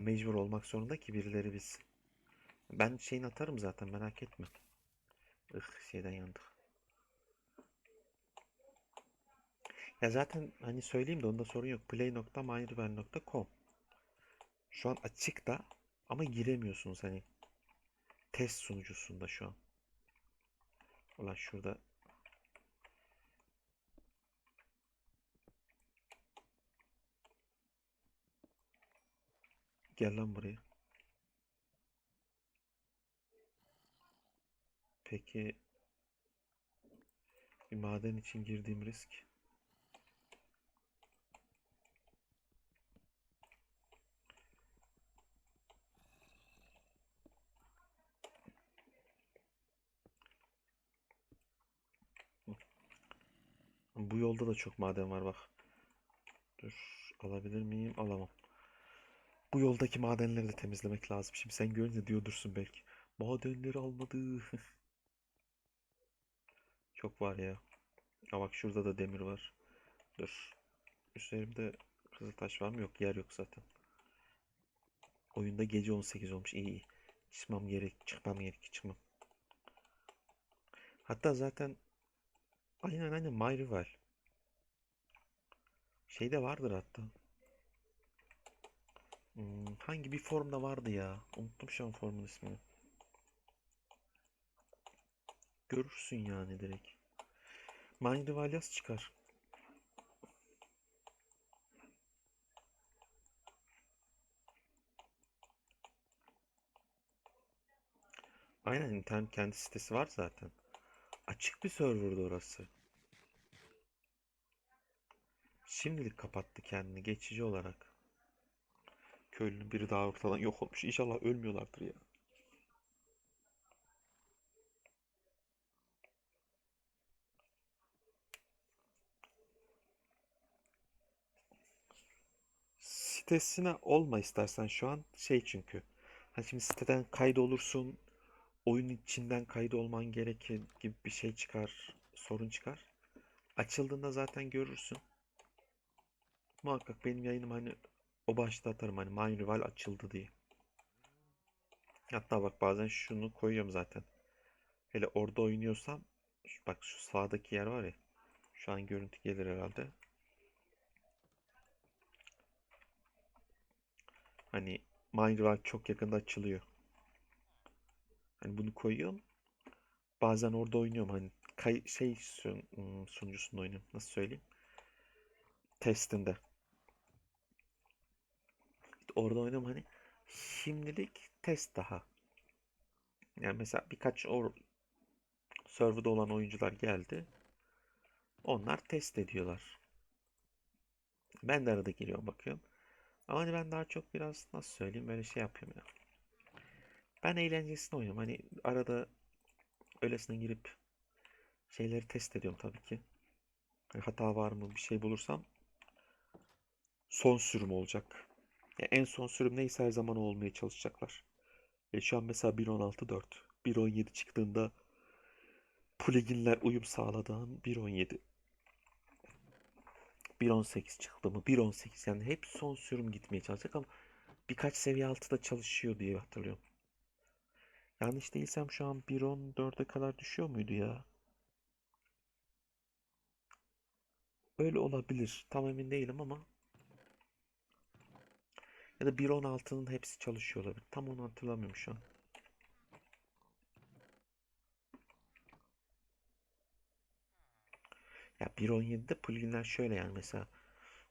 Mecbur olmak zorunda ki birileri bilsin. Ben şeyini atarım zaten merak etme. Ih şeyden yandık. Ya zaten hani söyleyeyim de onda sorun yok. play.myriver.com Şu an açık da ama giremiyorsunuz hani. Test sunucusunda şu an. Ulan şurada Gel lan buraya. Peki bir maden için girdiğim risk Bu yolda da çok maden var bak. Dur alabilir miyim? Alamam. Bu yoldaki madenleri de temizlemek lazım. Şimdi sen görünce diyordursun belki. Madenleri almadı. Çok var ya. Ha bak şurada da demir var. Dur. Üzerimde kızıltaş var mı? Yok yer yok zaten. Oyunda gece 18 olmuş. İyi iyi. Çıkmam gerek. Çıkmam gerek. Çıkmam. Hatta zaten aynen aynen My Rival. Şeyde vardır hatta. Hmm, hangi bir formda vardı ya? Unuttum şu an formun ismini. Görürsün yani direkt. My Rival yaz çıkar. Aynen internet kendi sitesi var zaten. Açık bir serverdı orası. Şimdilik kapattı kendini geçici olarak. Köylünün biri daha ortadan yok olmuş. İnşallah ölmüyorlardır ya. Sitesine olma istersen şu an şey çünkü. Hani şimdi siteden kaydolursun. Oyun içinden kaydolman gerekir gibi bir şey çıkar. Sorun çıkar. Açıldığında zaten görürsün. Muhakkak benim yayınım hani o başta atarım hani Rival açıldı diye. Hatta bak bazen şunu koyuyorum zaten. Hele orada oynuyorsam bak şu sağdaki yer var ya. Şu an görüntü gelir herhalde. Hani Rival çok yakında açılıyor. Hani bunu koyuyorum. Bazen orada oynuyorum hani kay şey sun- ım, sunucusunda oynuyorum. Nasıl söyleyeyim? Testinde. Orada oynuyorum hani şimdilik test daha. Yani mesela birkaç o serverda olan oyuncular geldi. Onlar test ediyorlar. Ben de arada giriyorum bakıyorum. Ama hani ben daha çok biraz nasıl söyleyeyim böyle şey yapıyorum ya. Ben eğlencesine oynuyorum. Hani arada öylesine girip şeyleri test ediyorum tabii ki. Hani hata var mı bir şey bulursam son sürüm olacak. Ya en son sürüm neyse her zaman olmaya çalışacaklar. E şu an mesela 1.16.4. 1.17 çıktığında pluginler uyum sağladığın 1.17. 1.18 çıktı mı? 1.18 yani hep son sürüm gitmeye çalışacak ama birkaç seviye altıda çalışıyor diye hatırlıyorum. Yanlış değilsem şu an 1.14'e kadar düşüyor muydu ya? Öyle olabilir. Tam emin değilim ama ya da 1.16'nın hepsi çalışıyor olabilir. Tam onu hatırlamıyorum şu an. Ya 1.17'de pluginler şöyle yani mesela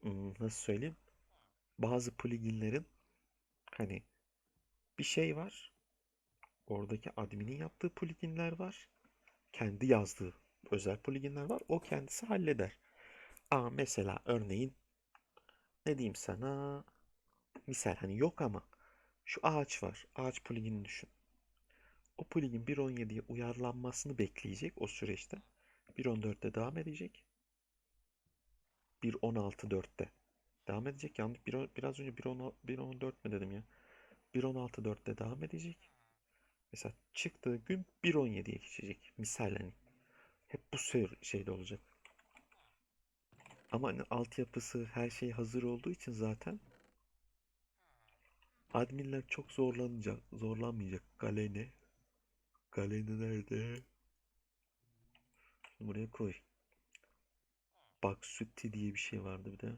hmm, nasıl söyleyeyim? Bazı pluginlerin hani bir şey var. Oradaki adminin yaptığı pluginler var. Kendi yazdığı özel pluginler var. O kendisi halleder. Ama mesela örneğin ne diyeyim sana? Misal hani yok ama şu ağaç var. Ağaç pluginini düşün. O plugin 1.17'ye uyarlanmasını bekleyecek o süreçte. 1.14'te devam edecek. 1.16.4'te devam edecek. Yanlış bir, biraz önce 1.14 mi dedim ya? 1.16.4'te devam edecek. Mesela çıktığı gün 1.17'ye geçecek. Misal hani. Hep bu şeyde olacak. Ama hani altyapısı her şey hazır olduğu için zaten Adminler çok zorlanacak, zorlanmayacak. Galene. Galene nerede? Şunu buraya koy. Bak sütti diye bir şey vardı bir de.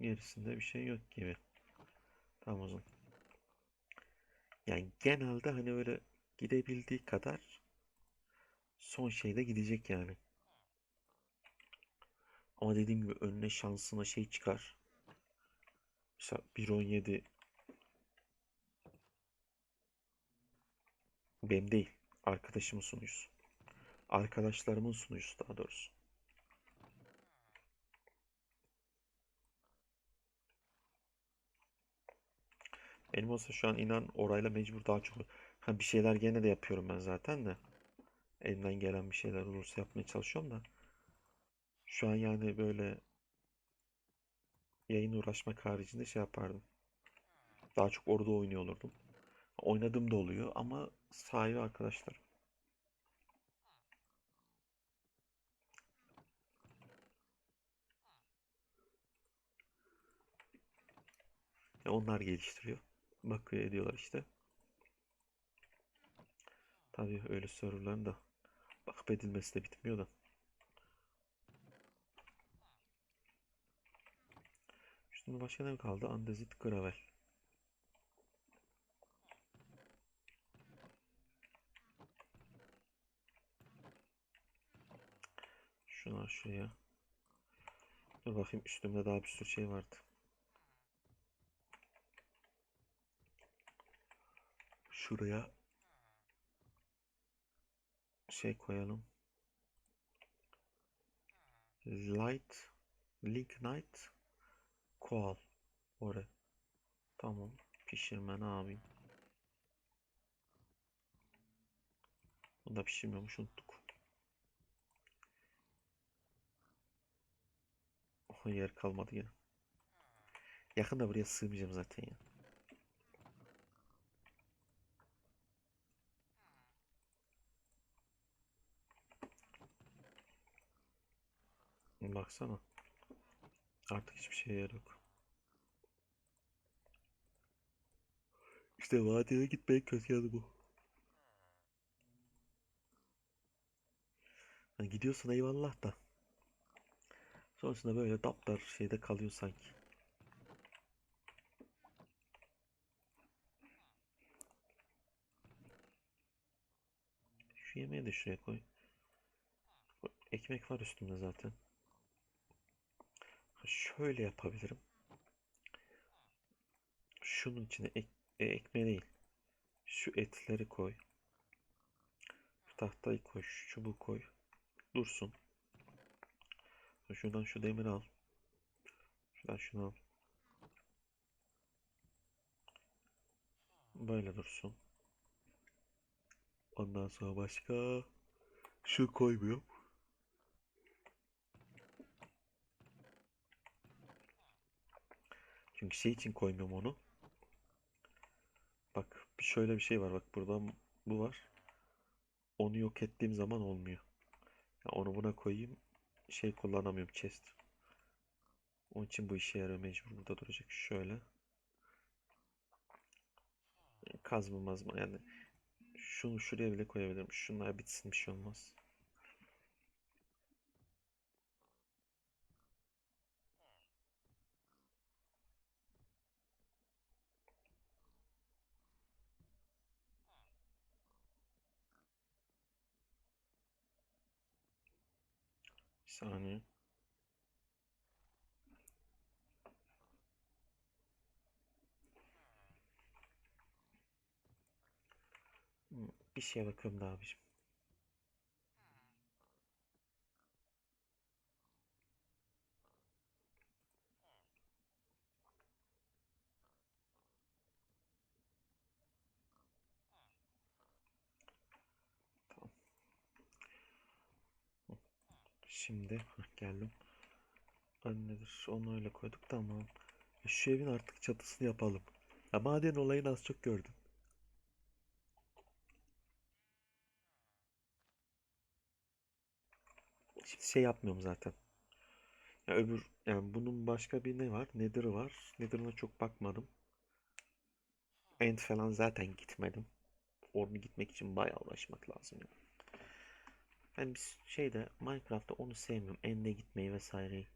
Gerisinde bir şey yok gibi. Tamam o zaman. Yani genelde hani öyle gidebildiği kadar son şeyde gidecek yani. Ama dediğim gibi önüne şansına şey çıkar. Mesela 1.17 benim değil. Arkadaşımın sunucusu. Arkadaşlarımın sunucusu daha doğrusu. Benim olsa şu an inan orayla mecbur daha çok. Ha bir şeyler gene de yapıyorum ben zaten de. Elimden gelen bir şeyler olursa yapmaya çalışıyorum da. Şu an yani böyle yayın uğraşmak haricinde şey yapardım. Daha çok orada oynuyor olurdum. Oynadığım da oluyor ama sahibi arkadaşlar. Ya onlar geliştiriyor. Bakıyor ediyorlar işte. Tabii öyle serverların da bakıp edilmesi de bitmiyor da. Şimdi başka ne kaldı? Andezit Gravel. Şunu şuraya. Dur bakayım üstümde daha bir sürü şey vardı. Şuraya şey koyalım. Light, lignite, koal. Oraya. Tamam. Pişirme ne yapayım? Bunu da pişirmiyormuş unuttuk. Oh, yer kalmadı yine. Yakında buraya sığmayacağım zaten ya. Baksana. Artık hiçbir şeye yer yok. İşte vadide gitmeyin kötü yanı bu. Hani gidiyorsun eyvallah da. Sonrasında böyle daptar şeyde kalıyor sanki. Şu yemeği de şuraya koy. Ekmek var üstümde zaten. Şöyle yapabilirim. Şunun içine ek, e, ekmeği değil. Şu etleri koy. Şu tahtayı koy. Şu çubuğu koy. Dursun. Şuradan şu demiri al. Şuradan şunu al. Böyle dursun. Ondan sonra başka şu koymuyorum. Çünkü şey için koymuyorum onu. Şöyle bir şey var. Bak buradan bu var. Onu yok ettiğim zaman olmuyor. Ya onu buna koyayım. Şey kullanamıyorum chest. Onun için bu işe yarıyor mecbur burada duracak. Şöyle. Kazma mazma yani. Şunu şuraya bile koyabilirim. Şunlar bitsin bir şey olmaz. Saniye. Bir şeye bakalım da abicim. Şimdi geldim. Annedir. Onu öyle koyduk. Tamam. Şu evin artık çatısını yapalım. Ya maden olayını az çok gördüm. Şimdi şey yapmıyorum zaten. Ya öbür yani bunun başka bir ne var? Nether var. Nether'ına çok bakmadım. End falan zaten gitmedim. Orada gitmek için bayağı uğraşmak lazım. Yani. Ben bir şeyde Minecraft'ta onu sevmiyorum. End'e gitmeyi vesaireyi.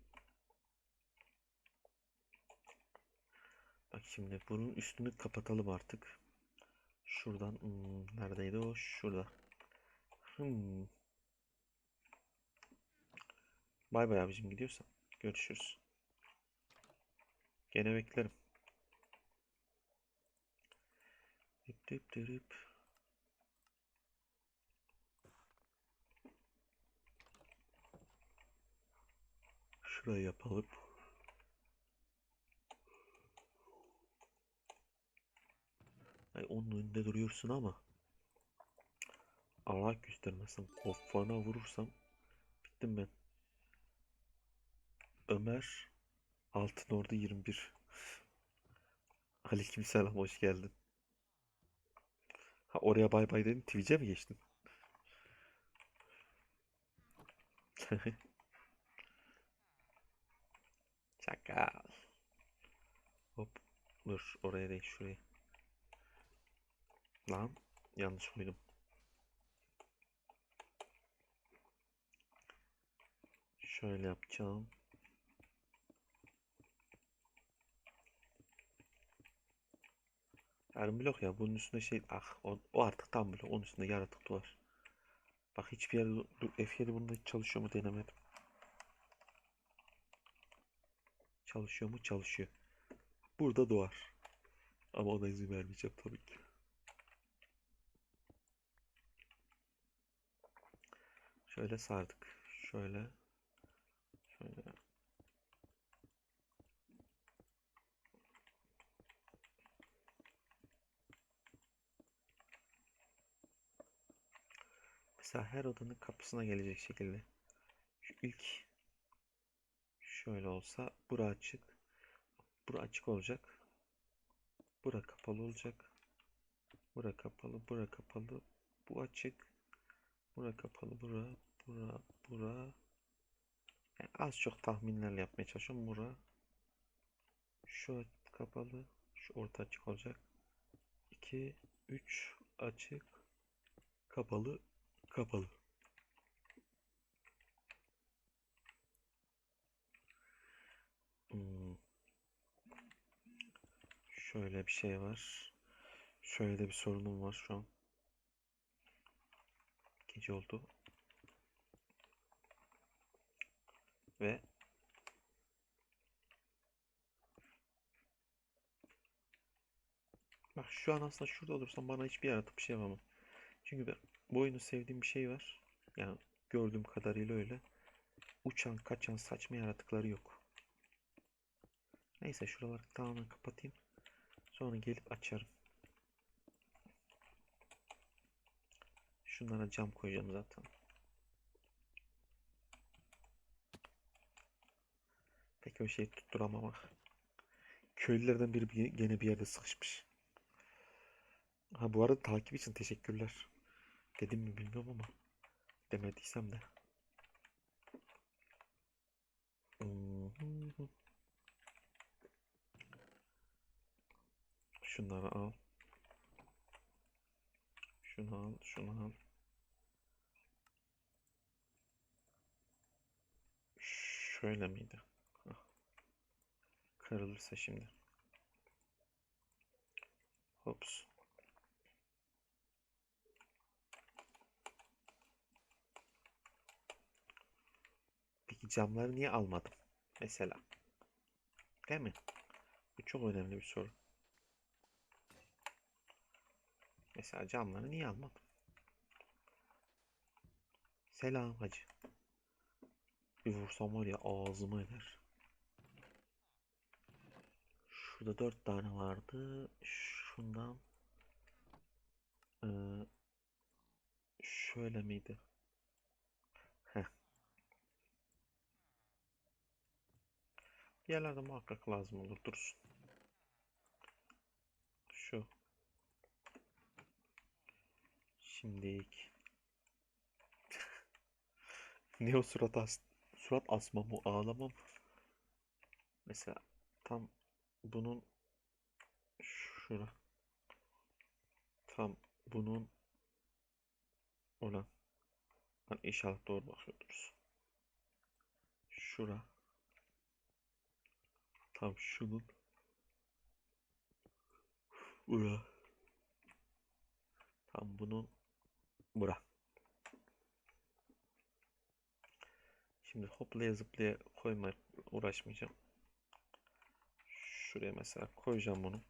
Bak şimdi bunun üstünü kapatalım artık. Şuradan hmm, neredeydi o? Şurada. Hmm. Bay bay abicim gidiyorsan. Görüşürüz. Gene beklerim. Dip dip dip. Şurayı yapalım. Ay onun önünde duruyorsun ama Allah göstermesin kafana vurursam bittim ben. Ömer Altın Ordu 21 Aleykümselam hoş geldin. Ha oraya bay bay dedin Twitch'e mi geçtin? Çakal. Hop. Dur oraya değil şuraya. Lan yanlış koydum. Şöyle yapacağım. Yani blok ya bunun üstünde şey ah o, o artık tam blok onun üstünde yaratık var. Bak hiçbir yerde dur, F7 bunda hiç çalışıyor mu denemedim. Çalışıyor mu? Çalışıyor. Burada doğar. Ama ona izin vermeyeceğim tabii ki. Şöyle sardık. Şöyle. Şöyle. Mesela her odanın kapısına gelecek şekilde. Şu ilk şöyle olsa bura açık. Bura açık olacak. Bura kapalı olacak. Bura kapalı, bura kapalı. Bu açık. Bura kapalı, bura, bura, bura. Yani az çok tahminlerle yapmaya çalışıyorum. Bura. Şu kapalı. Şu orta açık olacak. 2, 3 açık. Kapalı, kapalı. Şöyle bir şey var. Şöyle de bir sorunum var şu an. Gece oldu. Ve Bak şu an aslında şurada olursam bana hiçbir yaratık bir şey yapamam. Çünkü ben bu oyunu sevdiğim bir şey var. Yani gördüğüm kadarıyla öyle. Uçan, kaçan, saçma yaratıkları yok. Neyse şuraları tamamen kapatayım. Sonra gelip açarım. Şunlara cam koyacağım zaten. Peki o şeyi tutturamam ama. Köylülerden biri bir- gene bir yerde sıkışmış. Ha bu arada takip için teşekkürler. Dedim mi bilmiyorum ama demediysem de. Mhm. Şunları al. Şunu al, şunu al. Şöyle miydi? Kırılırsa şimdi. Hops. Peki camları niye almadım? Mesela. Değil mi? Bu çok önemli bir soru. Mesela camları niye almadım? Selam hacı. Bir vursam var ya ağzıma eder. Şurada dört tane vardı. Şundan eee, şöyle miydi? Heh. Bir yerlerde muhakkak lazım olur. Dursun. Şu. Şimdilik. Ne o surat as surat asma mı ağlama mı? Mesela tam bunun şura. Tam bunun olan. Lan inşallah doğru bakıyordur. Şura. Tam şunun. Bura. Tam bunun. Bura. Şimdi hoplaya zıplaya koymaya uğraşmayacağım. Şuraya mesela koyacağım bunu.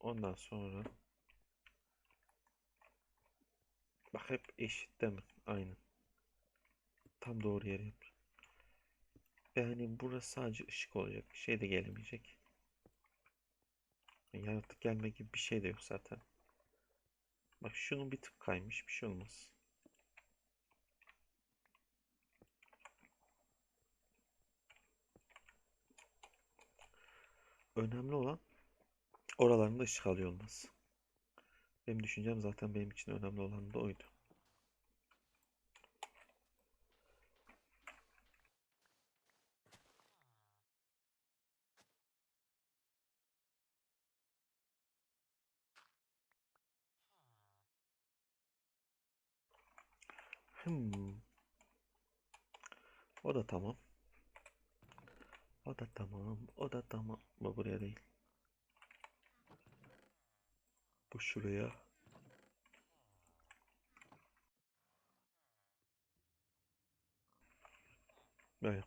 Ondan sonra bak hep eşit değil mi? Aynı. Tam doğru yere yap. Ve hani burası sadece ışık olacak. Şey de gelemeyecek. Yaratık gelme gibi bir şey de yok zaten. Bak şunun bir tık kaymış. Bir şey olmaz. Önemli olan oralarında ışık alıyor olması. Benim düşüncem zaten benim için önemli olan da oydu. Hmm. O da tamam. O da tamam. O da tamam. Bu buraya değil. Bu şuraya. Böyle.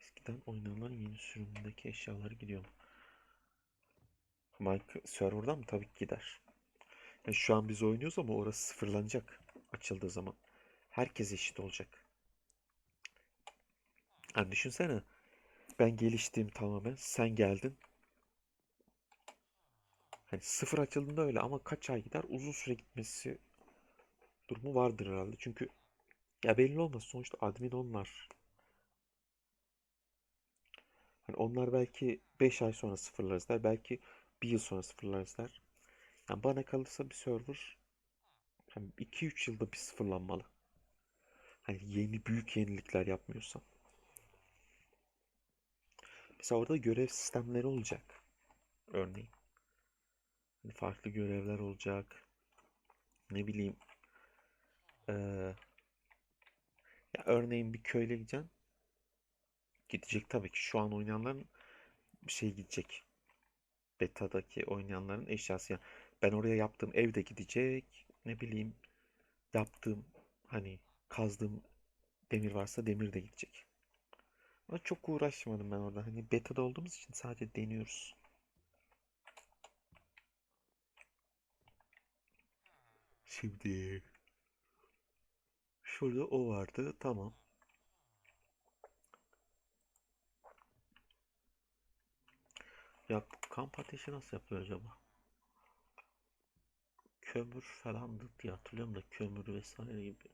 Eskiden oynanılan yeni sürümündeki eşyaları gidiyor? Mike serverdan mı? Tabii ki gider. Yani şu an biz oynuyoruz ama orası sıfırlanacak açıldığı zaman. Herkes eşit olacak. Yani düşünsene. Ben geliştim tamamen. Sen geldin. Hani sıfır açıldığında öyle ama kaç ay gider? Uzun süre gitmesi durumu vardır herhalde. Çünkü ya belli olmaz. Sonuçta admin onlar. Hani onlar belki 5 ay sonra sıfırlarız der. Belki bir yıl sonra sıfırlarız der. Yani bana kalırsa bir server 2-3 yılda bir sıfırlanmalı. Hani yeni büyük yenilikler yapmıyorsam. Mesela orada görev sistemleri olacak. Örneğin. Hani farklı görevler olacak. Ne bileyim. Ee, ya örneğin bir köyle gideceksin. Gidecek tabii ki. Şu an oynayanların şey gidecek. Beta'daki oynayanların eşyası. Yani ben oraya yaptığım ev de gidecek. Ne bileyim. Yaptığım hani kazdığım demir varsa demir de gidecek. Ama çok uğraşmadım ben orada. Hani beta'da olduğumuz için sadece deniyoruz. Şimdi şurada o vardı. Tamam. Ya kamp ateşi nasıl yapılıyor acaba? Kömür falandı diye hatırlıyorum da kömür vesaire gibi.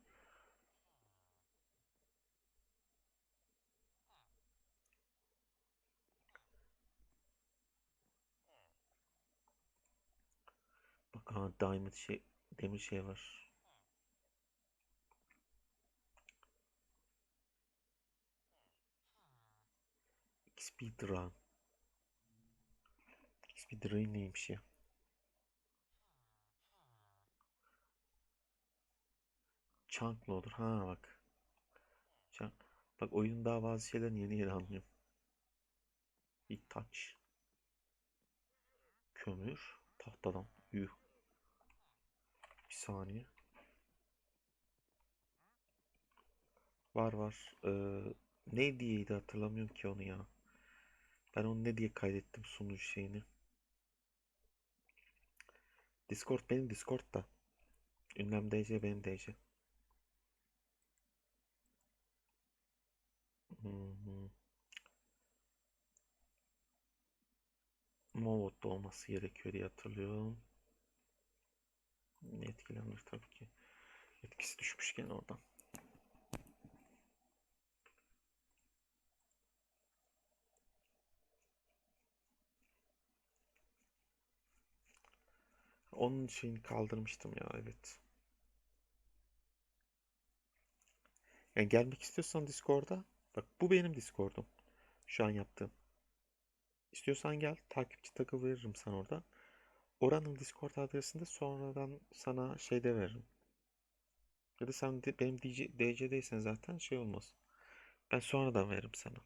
Bak ha diamond şey demir şey var. Speedrun. Speedrun neymiş ya? Chunk olur. Ha bak. Chunk. Bak oyun daha bazı şeylerin yeni yeni anlıyorum. Bir touch. Kömür. Tahtadan. Yuh. Bir saniye. Var var. Ee, ne diyeydi hatırlamıyorum ki onu ya. Ben onu ne diye kaydettim sunucu şeyini. Discord benim Discord da. Ünlem DC benim DC. Hmm. Olması gerekiyor diye hatırlıyorum. Etkilenir tabii ki. Etkisi düşmüş gene oradan. Onun için kaldırmıştım ya evet. Yani gelmek istiyorsan Discord'a Bak bu benim Discord'um. Şu an yaptığım. İstiyorsan gel. Takipçi takıl veririm sana orada. Oranın Discord adresini de sonradan sana şeyde veririm. Ya da sen de, benim DC, DC'deysen zaten şey olmaz. Ben sonradan veririm sana.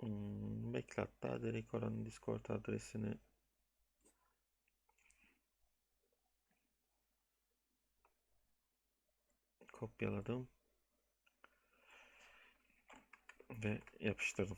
Hmm, bekle hatta direkt oranın Discord adresini kopyaladım ve yapıştırdım.